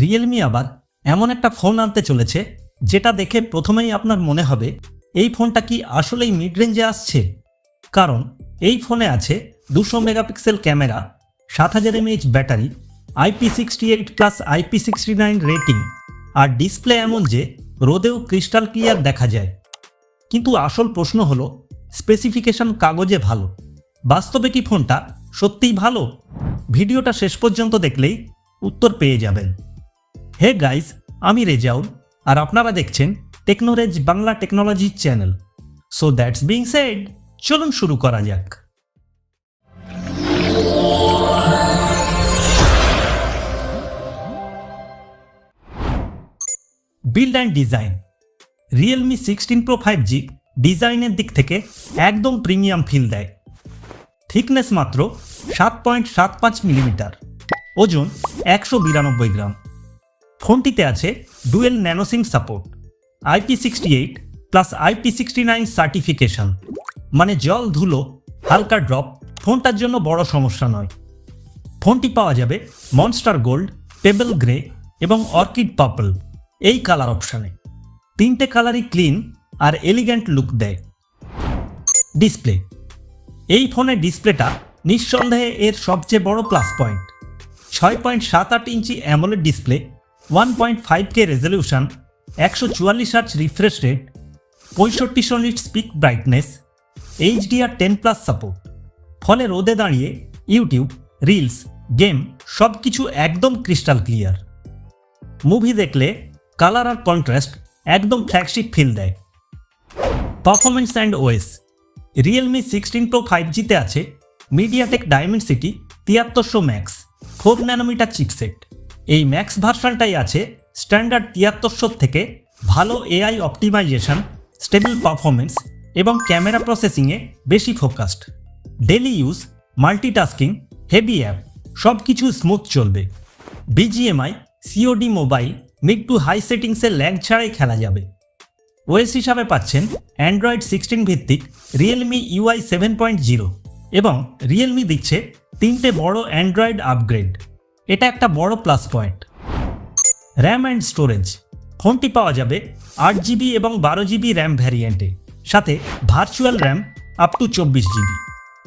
Realme আবার এমন একটা ফোন আনতে চলেছে, যেটা দেখে প্রথমেই আপনার মনে হবে, এই ফোনটা কি আসলেই মিড রেঞ্জে আসছে? কারণ এই ফোনে আছে দুশো মেগাপিক্সেল ক্যামেরা, সাত হাজার MH battery IP sixty eight plus IP sixty nine rating আর ডিসপ্লে এমন যে রোদেও ক্রিস্টাল ক্লিয়ার দেখা যায়। কিন্তু আসল প্রশ্ন হলো স্পেসিফিকেশন কাগজে ভালো। বাস্তবে কি ফোনটা সত্যিই ভালো? ভিডিওটা শেষ পর্যন্ত দেখলেই উত্তর পেয়ে যাবেন। হে গাইস, আমি রেজাউল, আর আপনারা দেখছেন Technorez Bangla technology channel. So that's being said চলুন শুরু করা যাক। Build and design Realme sixteen pro five G ডিজাইনের দিক থেকে একদম প্রিমিয়াম ফিল দেয়। থিকনেস মাত্র সাত পয়েন্ট সাত পাঁচ মিলিমিটার ওজন একশো বিরানব্বই গ্রাম। ফোনটিতে আছে dual nano SIM support IP sixty eight plus IP sixty nine certification. মানে জল, ধুলো, হালকা ড্রপ, ফোনটার জন্য বড় সমস্যা নয়। ফোনটি পাওয়া যাবে মনস্টার গোল্ড, পেবল গ্রে এবং অর্কিড পার্পল, এই কালার অপশানে। তিনটে কালারই ক্লিন আর এলিগ্যান্ট লুক দেয়। ডিসপ্লে। এই ফোনের ডিসপ্লেটা নিঃসন্দেহে এর সবচেয়ে বড় প্লাস পয়েন্ট। ছয় পয়েন্ট সাত আট ইঞ্চি AMOLED display one point five K resolution, একশো চুয়াল্লিশ hertz refresh rate পঁয়ষট্টিশো nit peak brightness HDR ten plus support ফলে রোদে দাঁড়িয়ে ইউটিউব রিলস গেম সব কিছু একদম ক্রিস্টাল ক্লিয়ার মুভি দেখলে কালার আর কন্ট্রাস্ট একদম ফ্ল্যাগশিপ ফিল দেয়। Performance and OS Realme sixteen pro five জিতে আছে মিডিয়াটেক ডায়মন্ড সিটি তিয়াত্তরশো ম্যাক্স ফোর ন্যানোমিটার চিপসেট এই ম্যাক্স ভার্সনটাই আছে স্ট্যান্ডার্ড তিয়াত্তরশোর থেকে ভালো এআই অপটিমাইজেশন, স্টেবল পারফরমেন্স এবং ক্যামেরা প্রসেসিংয়ে বেশি focused. Daily use, multitasking, heavy app সব কিছু স্মুথ চলবে। BGMI, COD mobile, mid to high সেটিংসে ল্যাগ ছাড়াই খেলা যাবে। ওএস হিসাবে পাচ্ছেন অ্যান্ড্রয়েড সিক্সটিন ভিত্তিক Realme UI seven point zero এবং রিয়েলমি দিচ্ছে তিনটে বড় অ্যান্ড্রয়েড আপগ্রেড। এটা একটা বড় plus point RAM and storage ফোনটি পাওয়া যাবে আট জিবি এবং বারো জিবি র্যাম ভ্যারিয়েন্টে সাথে ভার্চুয়াল র্যাম আপ টু চব্বিশ জিবি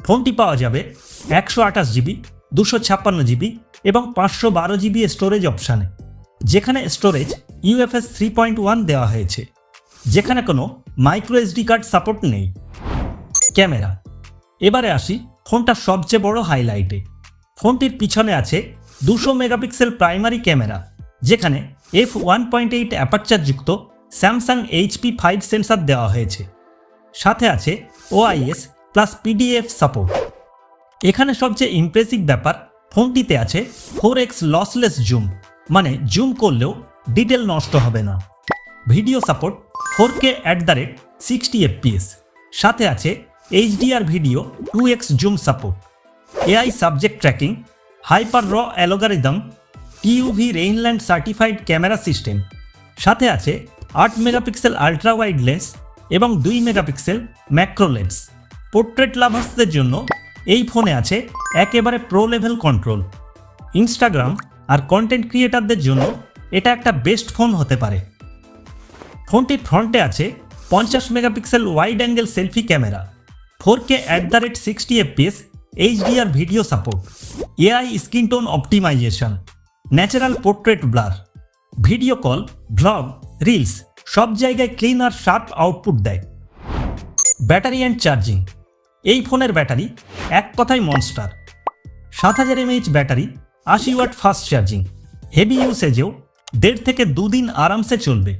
ফোনটি পাওয়া যাবে একশো আঠাশ জিবি দুশো ছাপ্পান্ন জিবি এবং পাঁচশো বারো জিবি স্টোরেজ অপশানে যেখানে storage UFS three point one দেওয়া হয়েছে। যেখানে কোনো মাইক্রো এসডি কার্ড সাপোর্ট নেই। ক্যামেরা। এবারে আসি ফোনটার সবচেয়ে বড় হাইলাইটে ফোনটির পিছনে আছে দুশো মেগাপিক্সেল প্রাইমারি ক্যামেরা, যেখানে এফ ওয়ান পয়েন্ট এইট অ্যাপারচারযুক্ত স্যামসাং এইচপি ফাইভ সেন্সার দেওয়া হয়েছে। সাথে আছে ওআইএস প্লাস পিডিএফ সাপোর্ট এখানে সবচেয়ে ইমপ্রেসিভ ব্যাপার, ফোনটিতে আছে ফোর এক্স লসলেস জুম মানে জুম করলেও ডিটেল নষ্ট হবে না। Video support four K at the rate sixty FPS সাথে আছে HDR video two X zoom support AI subject tracking hyper raw algorithm TUV Rheinland certified camera system. সাথে আছে আট মেগাপিক্সেল আলট্রা ওয়াইড লেন্স এবং দুই মেগাপিক্সেল ম্যাক্রো লেন্স। পোর্ট্রেট লাভার্সদের জন্য এই ফোনে আছে একেবারে প্রো লেভেল কন্ট্রোল। ইনস্টাগ্রাম আর কন্টেন্ট ক্রিয়েটারদের জন্য এটা একটা বেস্ট ফোন হতে পারে। ফোনটির ফ্রন্টে আছে পঞ্চাশ megapixel wide angle selfie camera. Four K at the rate sixty FPS HDR video support AI skin tone optimisation natural portrait blur video call vlog reels সব জায়গায় ক্লিন আর শার্প আউটপুট দেয়। ব্যাটারি অ্যান্ড চার্জিং এই ফোনের battery এক কথায় monster সাত হাজার এমএইচ ব্যাটারি আশি ওয়াট ফাস্ট চার্জিং হেভি ইউসেজেও দেড় থেকে দুদিন আরামসে চলবে।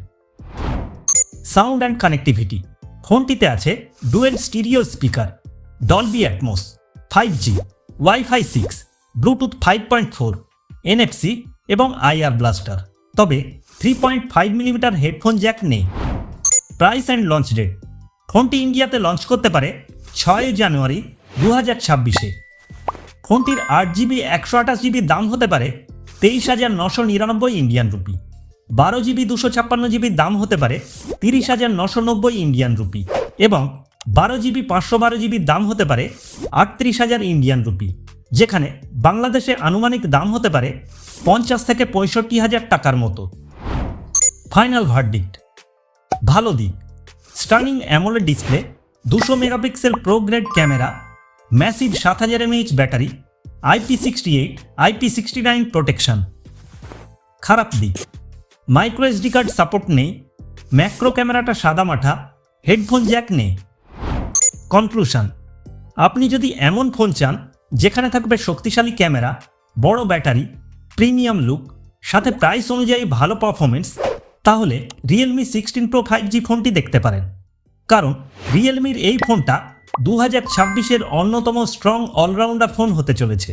সাউন্ড অ্যান্ড কানেক্টিভিটি ফোনটিতে আছে dual stereo speaker Dolby Atmos five G, WiFi six, Bluetooth five point four, NFC এবং আইআর ব্লাস্টার। তবে three point five millimetre headphone jack নেই। Price and launch date. ফোনটি ইন্ডিয়াতে লঞ্চ করতে পারে ছয় জানুয়ারি দু হাজার ছাব্বিশে। ফোনটির আট জিবি, একশো আঠাশ জিবি দাম হতে পারে তেইশ হাজার নশো নিরানব্বই ইন্ডিয়ান রুপি। বারো জিবি, দুশো ছাপ্পান্ন জিবির দাম হতে পারে তিরিশ হাজার নশো নব্বই ইন্ডিয়ান রুপি এবং বারো জিবি, পাঁচশো বারো জিবির দাম হতে পারে আটত্রিশ হাজার ইন্ডিয়ান রুপি, যেখানে বাংলাদেশে আনুমানিক দাম হতে পারে পঞ্চাশ থেকে পঁয়ষট্টি হাজার টাকার মতো। ফাইনাল ভার্ডিক্ট ভালো দিক। স্টার্নিং অ্যামোলেড ডিসপ্লে দুশো megapixel pro grade camera massive সাত হাজার MH battery IP sixty eight IP sixty nine protection খারাপ দিক। মাইক্রো এসডি কার্ড সাপোর্ট নেই ম্যাক্রো ক্যামেরাটা সাদামাঠা হেডফোন জ্যাক নেই। কনক্লুশন আপনি যদি এমন ফোন চান, যেখানে থাকবে শক্তিশালী ক্যামেরা, বড় ব্যাটারি, প্রিমিয়াম লুক, সাথে প্রাইস অনুযায়ী ভালো পারফরমেন্স তাহলে Realme sixteen pro five G ফোনটি দেখতে পারেন। কারণ রিয়েলমির এই ফোনটা দু হাজার ছাব্বিশের অন্যতম স্ট্রং অলরাউন্ডার ফোন হতে চলেছে।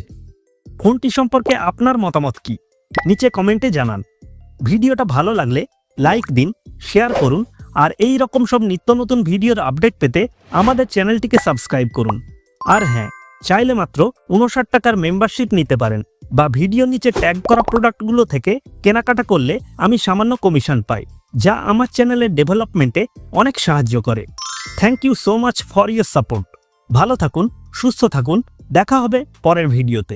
ফোনটি সম্পর্কে আপনার মতামত কি? নিচে কমেন্টে জানান। ভিডিওটা ভালো লাগলে লাইক দিন শেয়ার করুন আর এই রকম সব নিত্য নতুন ভিডিওর আপডেট পেতে আমাদের চ্যানেলটিকে সাবস্ক্রাইব করুন। আর হ্যাঁ চাইলে মাত্র উনষাট টাকার মেম্বারশিপ নিতে পারেন বা ভিডিও নিচে ট্যাগ করা প্রোডাক্টগুলো থেকে কেনাকাটা করলে আমি সামান্য কমিশন পাই, যা আমার চ্যানেলের ডেভেলপমেন্টে অনেক সাহায্য করে। Thank you so much for your support ভালো থাকুন, সুস্থ থাকুন, দেখা হবে পরের ভিডিওতে।